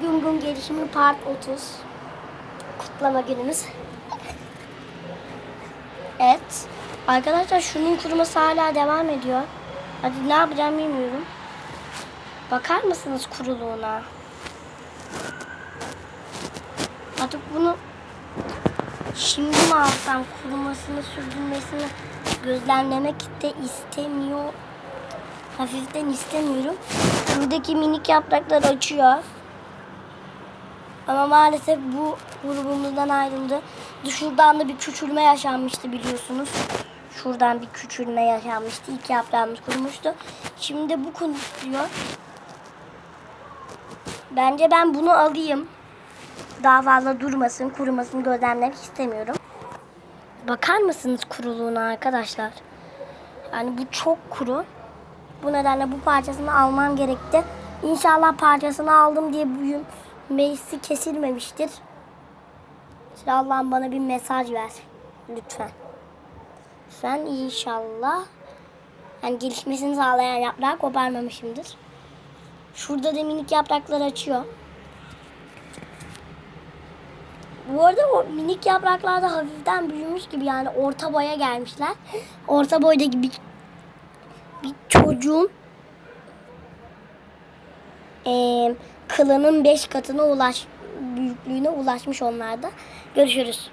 Gün gün gelişimi part 30. Kutlama günümüz. Evet. Arkadaşlar şunun kuruması hala devam ediyor. Hadi ne yapacağım bilmiyorum. Bakar mısınız kuruluğuna? Artık bunu şimdi mi alsam kurumasını sürdürmesini gözlemlemek de istemiyor. Hafiften istemiyorum. Buradaki minik yapraklar açıyor. Ama maalesef bu grubumuzdan ayrıldı. Şuradan da bir küçülme yaşanmıştı biliyorsunuz. Şuradan bir küçülme yaşanmıştı. İlk yaprağımız kurumuştu. Şimdi bu konuşuyor. Bence ben bunu alayım. Daha fazla durmasın, kurumasını gözlemlemek istemiyorum. Bakar mısınız kuruluğuna arkadaşlar? Yani bu çok kuru. Bu nedenle bu parçasını almam gerekti. İnşallah parçasını aldım diye büyümesi kesilmemiştir. İşte Allah'ım bana bir mesaj ver. Lütfen. Sen inşallah yani gelişmesini sağlayan yaprağı koparmamışımdır. Şurada da minik yapraklar açıyor. Bu arada o minik yapraklar da hafiften büyümüş gibi yani orta boya gelmişler. Orta boydaki bir bir çocuğun eee kılının 5 katına ulaş büyüklüğüne ulaşmış onlarda. Görüşürüz.